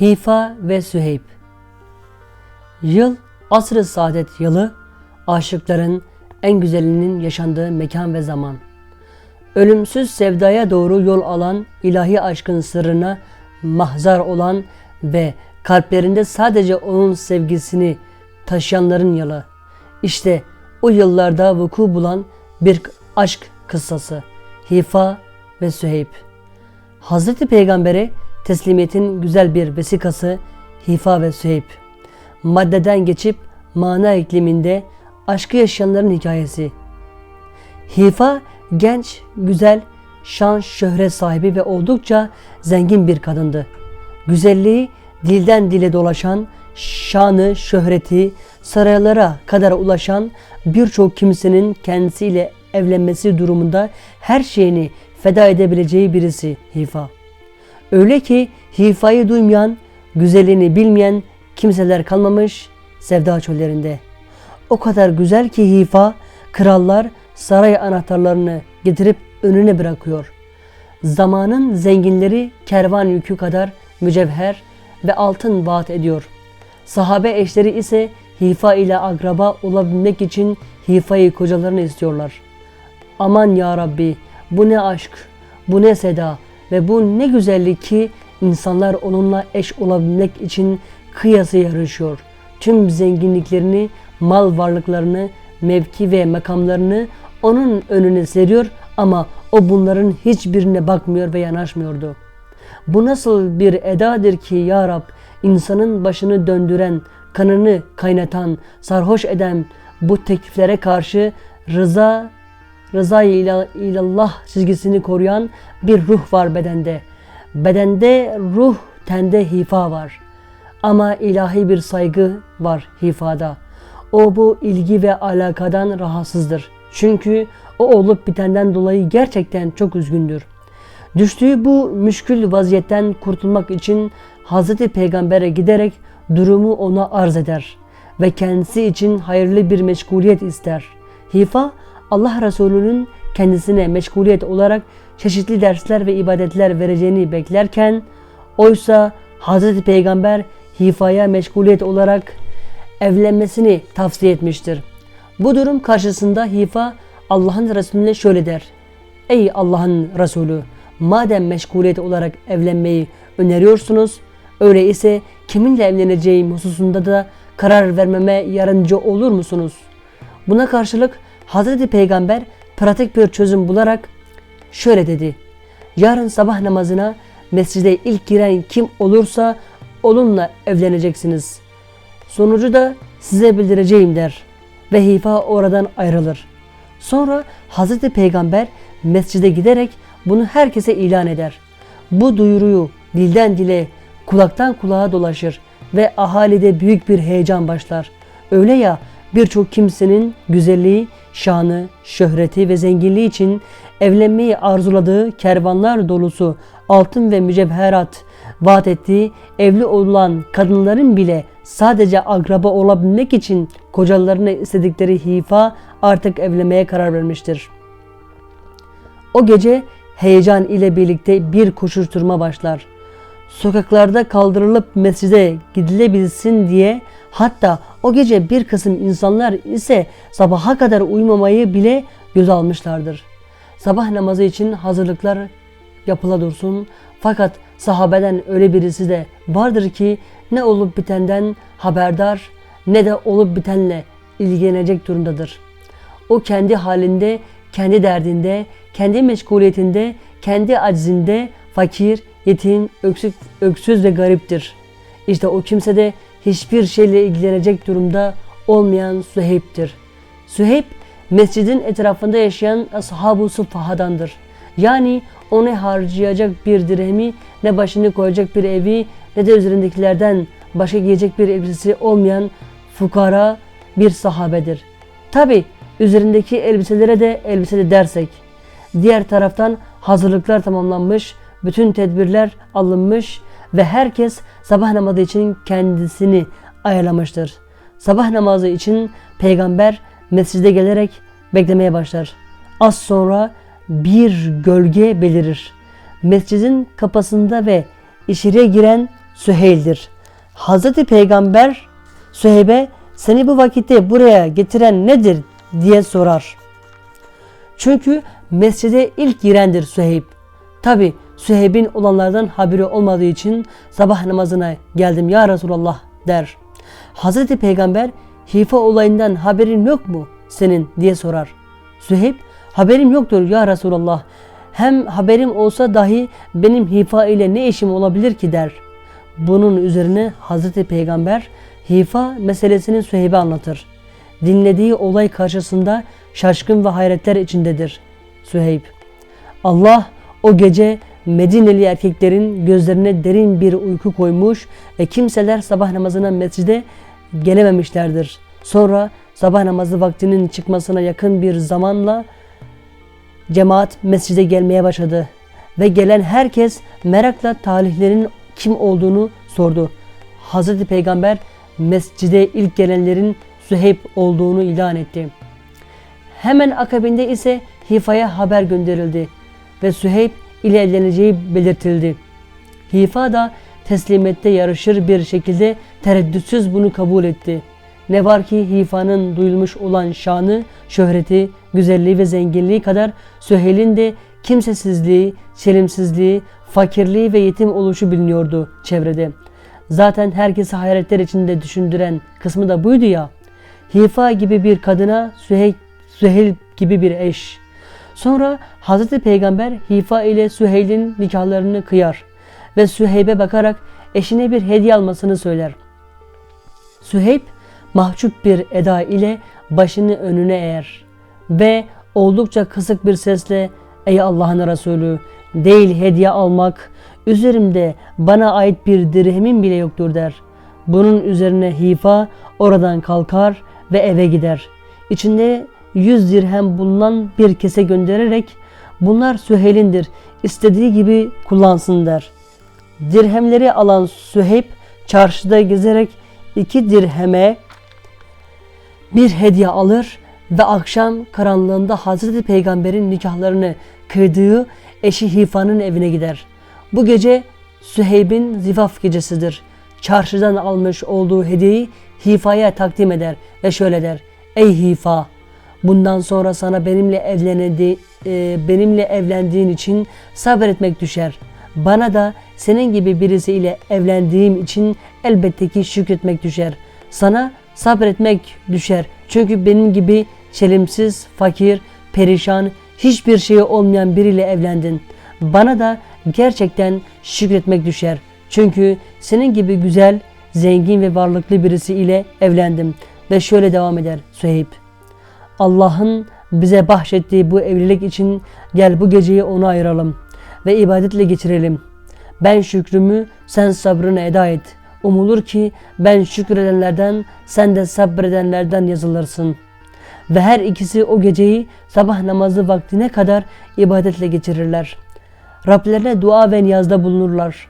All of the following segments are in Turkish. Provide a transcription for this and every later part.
Hifa ve Süheyb Yıl asr-ı saadet yılı, aşıkların en güzelinin yaşandığı mekan ve zaman. Ölümsüz sevdaya doğru yol alan, ilahi aşkın sırrına mahzar olan ve kalplerinde sadece onun sevgisini taşıyanların yılı. İşte o yıllarda vuku bulan bir aşk kıssası. Hifa ve Süheyb. Hazreti Peygamber'e teslimiyetin güzel bir vesikası Hifa ve Süheyb. Maddeden geçip mana ikliminde aşkı yaşayanların hikayesi. Hifa genç, güzel, şan, şöhret sahibi ve oldukça zengin bir kadındı. Güzelliği dilden dile dolaşan, şanı, şöhreti saraylara kadar ulaşan birçok kimsenin kendisiyle evlenmesi durumunda her şeyini feda edebileceği birisi Hifa. Öyle ki Hifa'yı duymayan, güzelliğini bilmeyen kimseler kalmamış sevda çöllerinde. O kadar güzel ki Hifa, krallar saray anahtarlarını getirip önüne bırakıyor. Zamanın zenginleri kervan yükü kadar mücevher ve altın vaat ediyor. Sahabe eşleri ise Hifa ile akraba olabilmek için Hifa'yı kocalarını istiyorlar. Aman ya Rabbi bu ne aşk, bu ne seda ve bu ne güzellik ki insanlar onunla eş olabilmek için kıyası yarışıyor. Tüm zenginliklerini, mal varlıklarını, mevki ve makamlarını onun önüne seriyor ama o bunların hiçbirine bakmıyor ve yanaşmıyordu. Bu nasıl bir edadır ki ya Rab insanın başını döndüren, kanını kaynatan, sarhoş eden bu tekliflere karşı rıza rıza ilallah çizgisini koruyan bir ruh var bedende. Bedende ruh, tende hifa var. Ama ilahi bir saygı var hifada. O bu ilgi ve alakadan rahatsızdır. Çünkü o olup bitenden dolayı gerçekten çok üzgündür. Düştüğü bu müşkül vaziyetten kurtulmak için Hazreti Peygamber'e giderek durumu ona arz eder ve kendisi için hayırlı bir meşguliyet ister. Hifa Allah Resulü'nün kendisine meşguliyet olarak çeşitli dersler ve ibadetler vereceğini beklerken oysa Hazreti Peygamber Hifa'ya meşguliyet olarak evlenmesini tavsiye etmiştir. Bu durum karşısında Hifa Allah'ın Resulüne şöyle der. Ey Allah'ın Resulü madem meşguliyet olarak evlenmeyi öneriyorsunuz öyleyse kiminle evleneceğim hususunda da karar vermeme yardımcı olur musunuz? Buna karşılık Hazreti Peygamber pratik bir çözüm bularak şöyle dedi. Yarın sabah namazına mescide ilk giren kim olursa onunla evleneceksiniz. Sonucu da size bildireceğim der. Ve Hifa oradan ayrılır. Sonra Hazreti Peygamber mescide giderek bunu herkese ilan eder. Bu duyuruyu dilden dile, kulaktan kulağa dolaşır ve ahalide büyük bir heyecan başlar. Öyle ya birçok kimsenin güzelliği, şanı, şöhreti ve zenginliği için evlenmeyi arzuladığı kervanlar dolusu altın ve mücevherat vaat ettiği evli olan kadınların bile sadece akraba olabilmek için kocalarını istedikleri hifa artık evlenmeye karar vermiştir. O gece heyecan ile birlikte bir koşuşturma başlar. Sokaklarda kaldırılıp mescide gidilebilsin diye hatta o gece bir kısım insanlar ise sabaha kadar uyumamayı bile göz almışlardır. Sabah namazı için hazırlıklar yapıla dursun fakat sahabeden öyle birisi de vardır ki ne olup bitenden haberdar ne de olup bitenle ilgilenecek durumdadır. O kendi halinde, kendi derdinde, kendi meşguliyetinde, kendi aczinde fakir, yetim, öksüz, öksüz ve gariptir. İşte o kimse de hiçbir şeyle ilgilenecek durumda olmayan Süheyb'tir. Süheyb, mescidin etrafında yaşayan ashab-ı suffahadandır. Yani onu harcayacak bir dirhemi, ne başını koyacak bir evi, ne de üzerindekilerden başka giyecek bir elbisesi olmayan fukara bir sahabedir. Tabi üzerindeki elbiselere de elbise de dersek. Diğer taraftan hazırlıklar tamamlanmış, bütün tedbirler alınmış ve herkes sabah namazı için kendisini ayarlamıştır. Sabah namazı için peygamber mescide gelerek beklemeye başlar. Az sonra bir gölge belirir. Mescidin kapısında ve içeriye giren Süheyl'dir. Hazreti Peygamber Süheyb'e seni bu vakitte buraya getiren nedir diye sorar. Çünkü mescide ilk girendir Süheyb. Tabi Süheyb'in olanlardan haberi olmadığı için sabah namazına geldim ya Resulallah der. Hazreti Peygamber Hifa olayından haberin yok mu senin diye sorar. Süheyb haberim yoktur ya Resulallah. Hem haberim olsa dahi benim Hifa ile ne işim olabilir ki der. Bunun üzerine Hazreti Peygamber Hifa meselesini Süheyb'e anlatır. Dinlediği olay karşısında şaşkın ve hayretler içindedir. Süheyb Allah o gece Medineli erkeklerin gözlerine derin bir uyku koymuş ve kimseler sabah namazına mescide gelememişlerdir. Sonra sabah namazı vaktinin çıkmasına yakın bir zamanla cemaat mescide gelmeye başladı. Ve gelen herkes merakla talihlerinin kim olduğunu sordu. Hazreti Peygamber mescide ilk gelenlerin Süheyb olduğunu ilan etti. Hemen akabinde ise Hifa'ya haber gönderildi ve Süheyb ile evleneceği belirtildi. Hifa da teslimette yarışır bir şekilde tereddütsüz bunu kabul etti. Ne var ki Hifa'nın duyulmuş olan şanı, şöhreti, güzelliği ve zenginliği kadar Süheyl'in de kimsesizliği, çelimsizliği, fakirliği ve yetim oluşu biliniyordu çevrede. Zaten herkesi hayretler içinde düşündüren kısmı da buydu ya. Hifa gibi bir kadına Süheyl, Süheyl gibi bir eş. Sonra Hazreti Peygamber Hifa ile Süheyl'in nikahlarını kıyar ve Süheyb'e bakarak eşine bir hediye almasını söyler. Süheyb mahcup bir eda ile başını önüne eğer ve oldukça kısık bir sesle Ey Allah'ın Resulü değil hediye almak üzerimde bana ait bir dirhemim bile yoktur der. Bunun üzerine Hifa oradan kalkar ve eve gider. İçinde yüz dirhem bulunan bir kese göndererek bunlar Süheyl'indir istediği gibi kullansın der. Dirhemleri alan Süheyb çarşıda gezerek iki dirheme bir hediye alır ve akşam karanlığında Hazreti Peygamber'in nikahlarını kıydığı eşi Hifa'nın evine gider. Bu gece Süheyb'in zifaf gecesidir. Çarşıdan almış olduğu hediyeyi Hifa'ya takdim eder ve şöyle der. Ey Hifa! Bundan sonra sana benimle evlenedi, e, benimle evlendiğin için sabretmek düşer. Bana da senin gibi birisiyle evlendiğim için elbette ki şükretmek düşer. Sana sabretmek düşer. Çünkü benim gibi çelimsiz, fakir, perişan, hiçbir şeyi olmayan biriyle evlendin. Bana da gerçekten şükretmek düşer. Çünkü senin gibi güzel, zengin ve varlıklı birisi ile evlendim. Ve şöyle devam eder Süheyb. Allah'ın bize bahşettiği bu evlilik için gel bu geceyi ona ayıralım ve ibadetle geçirelim. Ben şükrümü, sen sabrını eda et. Umulur ki ben şükredenlerden, sen de sabredenlerden yazılırsın. Ve her ikisi o geceyi sabah namazı vaktine kadar ibadetle geçirirler. Rablerine dua ve niyazda bulunurlar.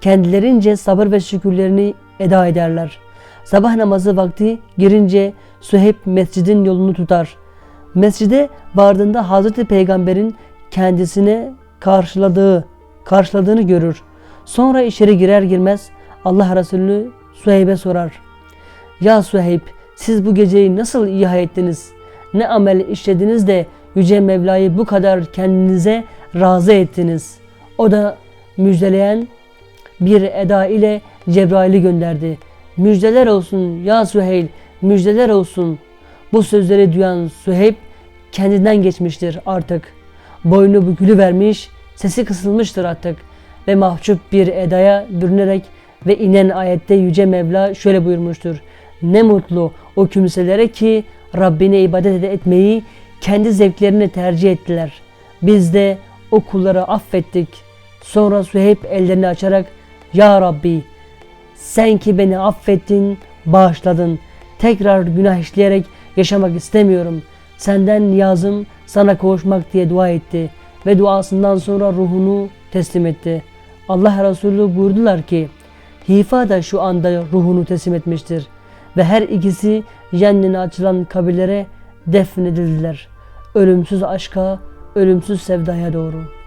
Kendilerince sabır ve şükürlerini eda ederler. Sabah namazı vakti girince Süheyb mescidin yolunu tutar. Mescide vardığında Hazreti Peygamber'in kendisine karşıladığı, karşıladığını görür. Sonra içeri girer girmez Allah Resulü Süheyb'e sorar. Ya Süheyb siz bu geceyi nasıl ihya ettiniz? Ne amel işlediniz de Yüce Mevla'yı bu kadar kendinize razı ettiniz. O da müjdeleyen bir eda ile Cebrail'i gönderdi. Müjdeler olsun ya Süheyl, müjdeler olsun. Bu sözleri duyan Süheyb kendinden geçmiştir artık. Boynu bükülü vermiş, sesi kısılmıştır artık ve mahcup bir edaya bürünerek ve inen ayette Yüce Mevla şöyle buyurmuştur. Ne mutlu o kimselere ki Rabbine ibadet etmeyi kendi zevklerini tercih ettiler. Biz de o kulları affettik. Sonra Süheyb ellerini açarak Ya Rabbi sen ki beni affettin, bağışladın. Tekrar günah işleyerek yaşamak istemiyorum. Senden niyazım sana kavuşmak diye dua etti ve duasından sonra ruhunu teslim etti. Allah Resulü buyurdular ki Hifa da şu anda ruhunu teslim etmiştir ve her ikisi yenine açılan kabirlere defnedildiler. Ölümsüz aşka, ölümsüz sevdaya doğru.